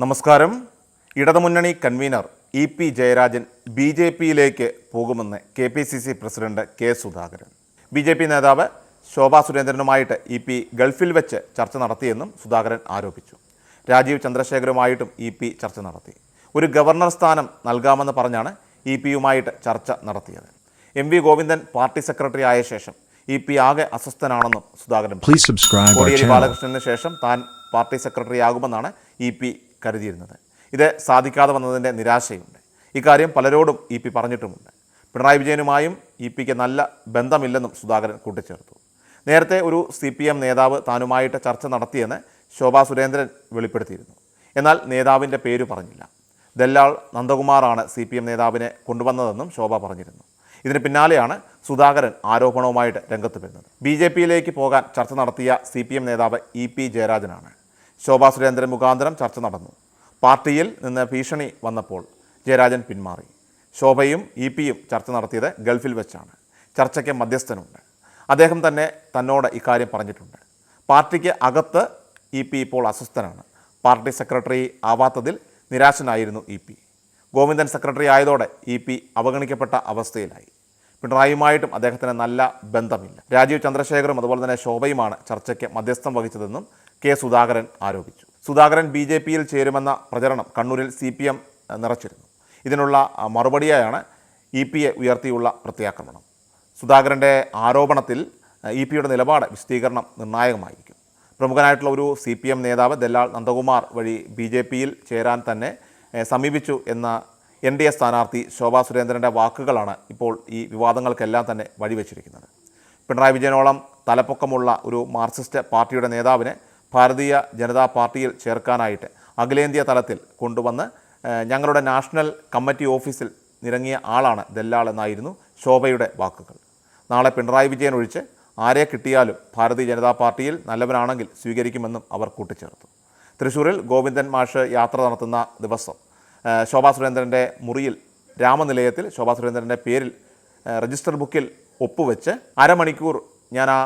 നമസ്കാരം. ഇടതുമുന്നണി convener E P Jayarajan B J പിയിലേക്ക് പോകുമെന്ന് K P C C president K Sudhakaran. B J P നേതാവ് Shobha സുരേന്ദ്രനുമായിട്ട് E P ഗൾഫിൽ വെച്ച് ചർച്ച നടത്തിയെന്നും സുധാകരൻ ആരോപിച്ചു. രാജീവ് ചന്ദ്രശേഖരുമായിട്ടും ഇ പി ചർച്ച നടത്തി. ഒരു ഗവർണർ സ്ഥാനം നൽകാമെന്ന് പറഞ്ഞാണ് ഇ പിയുമായിട്ട് ചർച്ച നടത്തിയത്. M V Govindan party secretary ആയ ശേഷം ഇ പി ആകെ അസ്വസ്ഥനാണെന്നും സുധാകരൻ കോടിയേരി ബാലകൃഷ്ണന് ശേഷം താൻ പാർട്ടി സെക്രട്ടറി ആകുമെന്നാണ് ഇ പി കരുതിയിരുന്നത്. ഇത് സാധിക്കാതെ വന്നതിന്റെ നിരാശയുണ്ട്. ഇക്കാര്യം പലരോടും ഇ പി പറഞ്ഞിട്ടുമുണ്ട്. പിണറായി വിജയനുമായും ഇ പിക്ക് നല്ല ബന്ധമില്ലെന്നും സുധാകരൻ കൂട്ടിച്ചേർത്തു. നേരത്തെ ഒരു സി പി എം നേതാവ് താനുമായിട്ട് ചർച്ച നടത്തിയെന്ന് ശോഭാ സുരേന്ദ്രൻ വെളിപ്പെടുത്തിയിരുന്നു. എന്നാൽ നേതാവിന്റെ പേര് പറഞ്ഞില്ല. ദല്ലാൾ നന്ദകുമാറാണ് സി പി എം നേതാവിനെ കൊണ്ടുവന്നതെന്നും ശോഭ പറഞ്ഞിരുന്നു. ഇതിന് പിന്നാലെയാണ് സുധാകരൻ ആരോപണവുമായിട്ട് രംഗത്ത് വരുന്നത്. ബി ജെ പിയിലേക്ക് പോകാൻ ചർച്ച നടത്തിയ സി പി എം നേതാവ് ഇ പി ജയരാജനാണ്. ശോഭാ സുരേന്ദ്രൻ മുഖാന്തരം ചർച്ച നടന്നു. പാർട്ടിയിൽ നിന്ന് ഭീഷണി വന്നപ്പോൾ ജയരാജൻ പിന്മാറി. ശോഭയും ഇ പിയും ചർച്ച നടത്തിയത് ഗൾഫിൽ വെച്ചാണ്. ചർച്ചയ്ക്ക് മധ്യസ്ഥനുണ്ട്. അദ്ദേഹം തന്നെ തന്നോട് ഇക്കാര്യം പറഞ്ഞിട്ടുണ്ട്. പാർട്ടിക്ക് അകത്ത് ഇ പി ഇപ്പോൾ അസ്വസ്ഥനാണ്. പാർട്ടി സെക്രട്ടറി ആവാത്തതിൽ നിരാശനായിരുന്നു ഇ പി. ഗോവിന്ദൻ സെക്രട്ടറി ആയതോടെ ഇ പി അവഗണിക്കപ്പെട്ട അവസ്ഥയിലായി. പിണറായിയുമായിട്ടും അദ്ദേഹത്തിന് നല്ല ബന്ധമില്ല. രാജീവ് ചന്ദ്രശേഖറും അതുപോലെ തന്നെ ശോഭയുമാണ് ചർച്ചയ്ക്ക് മധ്യസ്ഥം വഹിച്ചതെന്നും കെ സുധാകരൻ ആരോപിച്ചു. സുധാകരൻ ബി ജെ പിയിൽ ചേരുമെന്ന പ്രചരണം കണ്ണൂരിൽ സി പി എം നിറച്ചിരുന്നു. ഇതിനുള്ള മറുപടിയായാണ് ഇ പിയെ ഉയർത്തിയുള്ള പ്രത്യാക്രമണം. സുധാകരന്റെ ആരോപണത്തിൽ ഇ പിയുടെ നിലപാട് വിശദീകരണം നിർണായകമായിരിക്കും. പ്രമുഖനായിട്ടുള്ള ഒരു സി പി എം നേതാവ് ദല്ലാൾ നന്ദകുമാർ വഴി ബി ജെ പിയിൽ ചേരാൻ തന്നെ സമീപിച്ചു എന്ന എൻ ഡി എ സ്ഥാനാർത്ഥി ശോഭാ സുരേന്ദ്രന്റെ വാക്കുകളാണ് ഇപ്പോൾ ഈ വിവാദങ്ങൾക്കെല്ലാം തന്നെ വഴിവെച്ചിരിക്കുന്നത്. പിണറായി വിജയനോളം തലപ്പൊക്കമുള്ള ഒരു മാർക്സിസ്റ്റ് പാർട്ടിയുടെ നേതാവിനെ ഭാരതീയ ജനതാ പാർട്ടിയിൽ ചേർക്കാനായിട്ട് അഖിലേന്ത്യാ തലത്തിൽ കൊണ്ടുവന്ന് ഞങ്ങളുടെ നാഷണൽ കമ്മിറ്റി ഓഫീസിൽ നിരങ്ങിയ ആളാണ് ദല്ലാൾ എന്നായിരുന്നു ശോഭയുടെ വാക്കുകൾ. നാളെ പിണറായി വിജയൻ ഒഴിച്ച് ആരെ കിട്ടിയാലും ഭാരതീയ ജനതാ പാർട്ടിയിൽ നല്ലവനാണെങ്കിൽ സ്വീകരിക്കുമെന്നും അവർ കൂട്ടിച്ചേർത്തു. തൃശ്ശൂരിൽ ഗോവിന്ദൻ മാഷ് യാത്ര നടത്തുന്ന ദിവസം ശോഭാ സുരേന്ദ്രന്റെ മുറിയിൽ രാമനിലയത്തിൽ ശോഭാ സുരേന്ദ്രന്റെ പേരിൽ രജിസ്റ്റർ ബുക്കിൽ ഒപ്പുവെച്ച് അരമണിക്കൂർ ഞാൻ ആ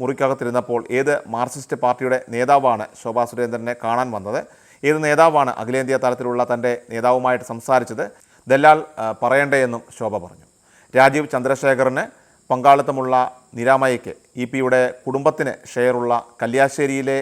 മുറിക്കകത്തിരുന്നപ്പോൾ ഏത് മാർക്സിസ്റ്റ് പാർട്ടിയുടെ നേതാവാണ് ശോഭാ സുരേന്ദ്രനെ കാണാൻ വന്നത്? ഏത് നേതാവാണ് അഖിലേന്ത്യാ തലത്തിലുള്ള തന്റെ നേതാവുമായിട്ട് സംസാരിച്ചത്? ദല്ലാൽ പറയണ്ടേയെന്നും പറയണ്ടേ ശോഭ പറഞ്ഞു. രാജീവ് ചന്ദ്രശേഖറിന് പങ്കാളിത്തമുള്ള നിരാമയ്ക്ക് ഇ പിയുടെ കുടുംബത്തിന് ഷെയറുള്ള കല്യാശ്ശേരിയിലെ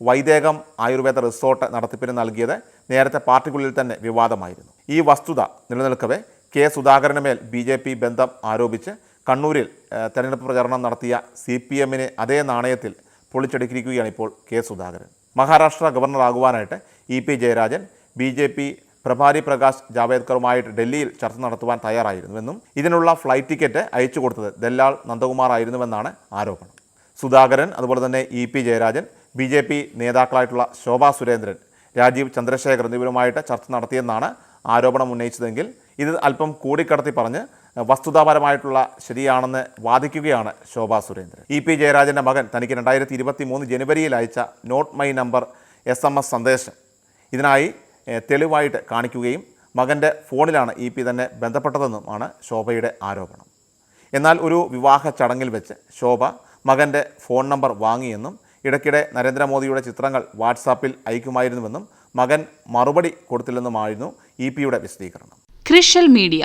വൈദേകം ആയുർവേദ റിസോർട്ട് നടത്തിപ്പിന് നൽകിയത് നേരത്തെ പാർട്ടിക്കുള്ളിൽ തന്നെ വിവാദമായിരുന്നു. ഈ വസ്തുത നിലനിൽക്കവേ കെ സുധാകരന് മേൽ ബി ജെ പി ബന്ധം ആരോപിച്ച് കണ്ണൂരിൽ തെരഞ്ഞെടുപ്പ് പ്രചാരണം നടത്തിയ സി പി എമ്മിനെ അതേ നാണയത്തിൽ പൊളിച്ചടുക്കിയിരിക്കുകയാണ് ഇപ്പോൾ K Sudhakaran. Maharashtra ഗവർണറാകുവാനായിട്ട് E P Jayarajan B J P പ്രഭാരി Prakash ജാവേദ്കറുമായിട്ട് ഡൽഹിയിൽ ചർച്ച നടത്തുവാൻ തയ്യാറായിരുന്നുവെന്നും ഇതിനുള്ള ഫ്ലൈറ്റ് ടിക്കറ്റ് അയച്ചു കൊടുത്തത് ദല്ലാൾ നന്ദകുമാർ ആയിരുന്നുവെന്നാണ് ആരോപണം. സുധാകരൻ അതുപോലെ തന്നെ E P Jayarajan B J P നേതാക്കളായിട്ടുള്ള Shobha Surendran Rajeev Chandrasekhar എന്നിവരുമായിട്ട് ചർച്ച നടത്തിയെന്നാണ് ആരോപണം ഉന്നയിച്ചതെങ്കിൽ ഇത് അല്പം കൂടിക്കടത്തി പറഞ്ഞ് വസ്തുതാപരമായിട്ടുള്ള ശരിയാണെന്ന് വാദിക്കുകയാണ് ശോഭാ സുരേന്ദ്രൻ. ഇ പി ജയരാജന്റെ മകൻ തനിക്ക് രണ്ടായിരത്തി ഇരുപത്തി മൂന്ന് ജനുവരിയിൽ അയച്ച note my number S M S സന്ദേശം ഇതിനായി തെളിവായിട്ട് കാണിക്കുകയും മകന്റെ ഫോണിലാണ് ഇ പി തന്നെ ബന്ധപ്പെട്ടതെന്നുമാണ് ശോഭയുടെ ആരോപണം. എന്നാൽ ഒരു വിവാഹ ചടങ്ങിൽ വെച്ച് ശോഭ മകന്റെ ഫോൺ നമ്പർ വാങ്ങിയെന്നും ഇടയ്ക്കിടെ നരേന്ദ്രമോദിയുടെ ചിത്രങ്ങൾ വാട്സാപ്പിൽ അയക്കുമായിരുന്നുവെന്നും മകൻ മറുപടി കൊടുത്തില്ലെന്നുമായിരുന്നു ഇ പിയുടെ വിശദീകരണം. ക്രിഷ്യൽ മീഡിയ